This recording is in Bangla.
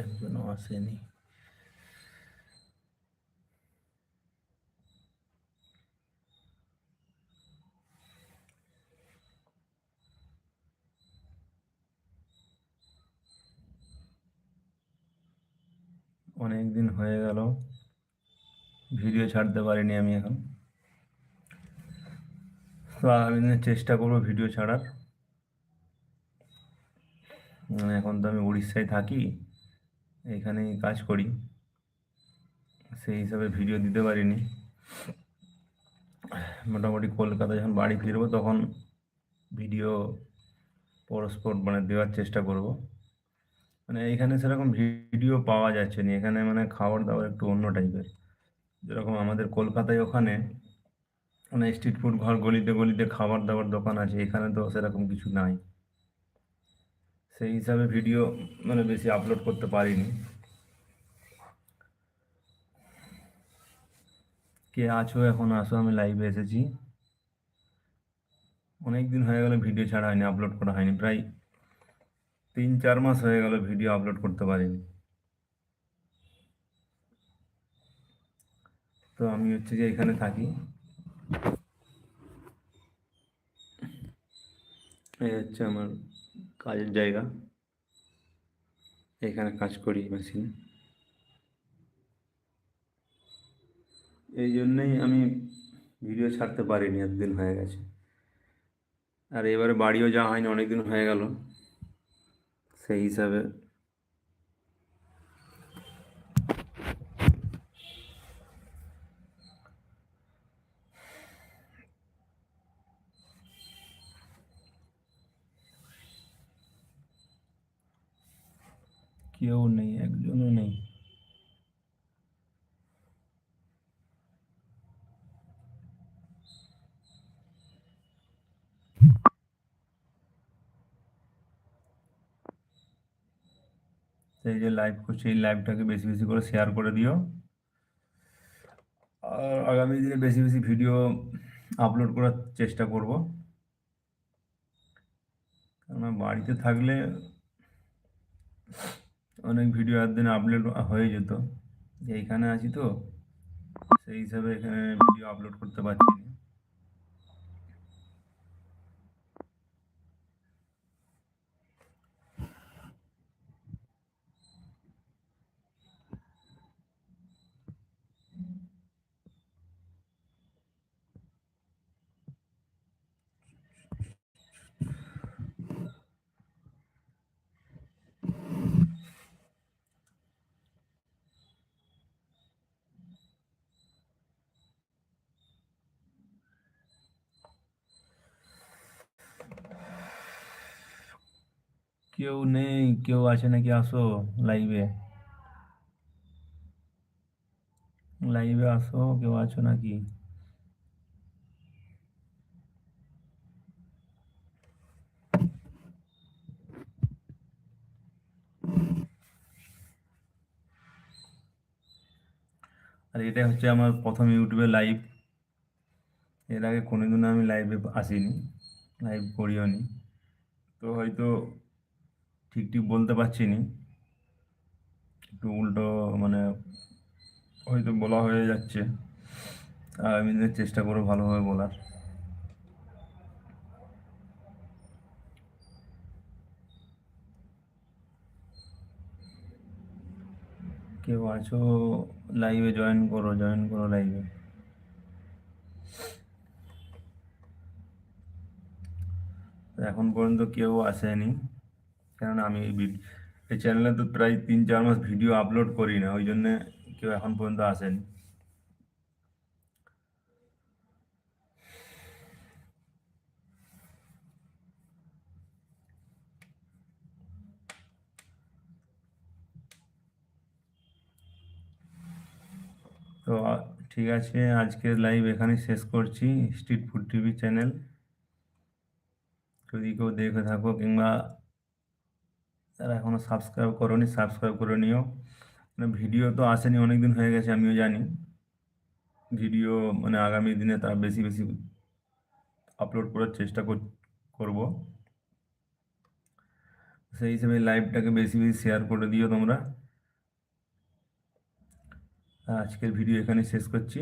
একজনও আসেনি অনেক দিন হয়ে গেল ভিডিও ছাড়তে পারিনি আমি এখন। তো আগামী দিনে চেষ্টা করব ভিডিও ছাড়ার। উম, এখন তো আমি উড়িষ্যায় থাকি। এখানেই কাজ করি। সেই হিসাবে ভিডিও দিতে পারিনি। মোটামুটি কলকাতা যখন বাড়ি ফিরবো তখন ভিডিও পরস্পর মানে দেওয়ার চেষ্টা করব। মানে এখানে সেরকম ভিডিও পাওয়া যাচ্ছে না। এখানে মানে খাবার দাবার একটু অন্য টাইপের যেরকম আমাদের কলকাতায় ওখানে মানে স্ট্রিট ফুড ঘর গলিতে গলিতে খাবার দাবার দোকান আছে। এখানে তো সেরকম কিছু নাই। সেই হিসাবে ভিডিও মানে বেশি আপলোড করতে পারিনি। কে আছো এখন? আসো, আমি লাইভে এসেছি। অনেক দিন হয়ে গেল ভিডিও ছাড়া হয়নি আপলোড করা হয়নি। প্রায় তিন চার মাস হয়ে গেল ভিডিও আপলোড করতে পারিনি। তো আমি হচ্ছে যে এখানে থাকি। এই হচ্ছে আমার কাজের জায়গা। এখানে কাজ করি মেশিনে। এই জন্যই আমি ভিডিও ছাড়তে পারিনি এতদিন হয়ে গেছে। আর এবারে বাড়িও যাওয়া হয়নি অনেক দিন হয়ে গেল। সেই হিসাবে কেউ নেই, একজনও নেই। সেই যে লাইভ করছে এই লাইভটাকে বেশি বেশি করে শেয়ার করে দিও। আর আগামী দিনে বেশি বেশি ভিডিও আপলোড করার চেষ্টা করব। কেননা বাড়িতে থাকলে অনেক ভিডিও একদিন আপলোড হয়ে যেত। এইখানে আছি তো, সেই হিসাবে এখানে ভিডিও আপলোড করতে পারছি না কেউ নেই, কেউ আছে নাকি আসো লাইভে লাইভে আসো, কেউ আছো নাকি? আর এটা হচ্ছে আমার প্রথম ইউটিউবে লাইভ এর আগে কোনোদিনও আমি লাইভে আসিনি লাইভ করিও নি। তো হয়তো ঠিক ঠিক বলতে পারছি নি একটু উল্টো মানে হয়তো বলা হয়ে যাচ্ছে। আর আমি চেষ্টা করব ভালোভাবে বলার। কেউ আছো লাইভে জয়েন করো জয়েন করো লাইভে এখন পর্যন্ত কেউ আসেনি। কেননা আমি এই চ্যানেলে তো প্রায় তিন, চার মাস ভিডিও আপলোড করি না, ওই জন্যে কেউ এখন পর্যন্ত আসেনি। তো ঠিক আছে, আজকের লাইভ এখানে শেষ করছি স্ট্রিট ফুড টিভি চ্যানেল যদি কেউ দেখে থাকো কিংবা যারা এখনও সাবস্ক্রাইব করনি সাবস্ক্রাইব করে নিও। মানে ভিডিও তো আসেনি অনেক দিন হয়ে গেছে, আমিও জানি। ভিডিও মানে আগামী দিনে তারা বেশি বেশি আপলোড করার চেষ্টা করব। সেই হিসেবে লাইভটাকে বেশি বেশি শেয়ার করে দিও তোমরা। আজকের ভিডিও এখানে শেষ করছি।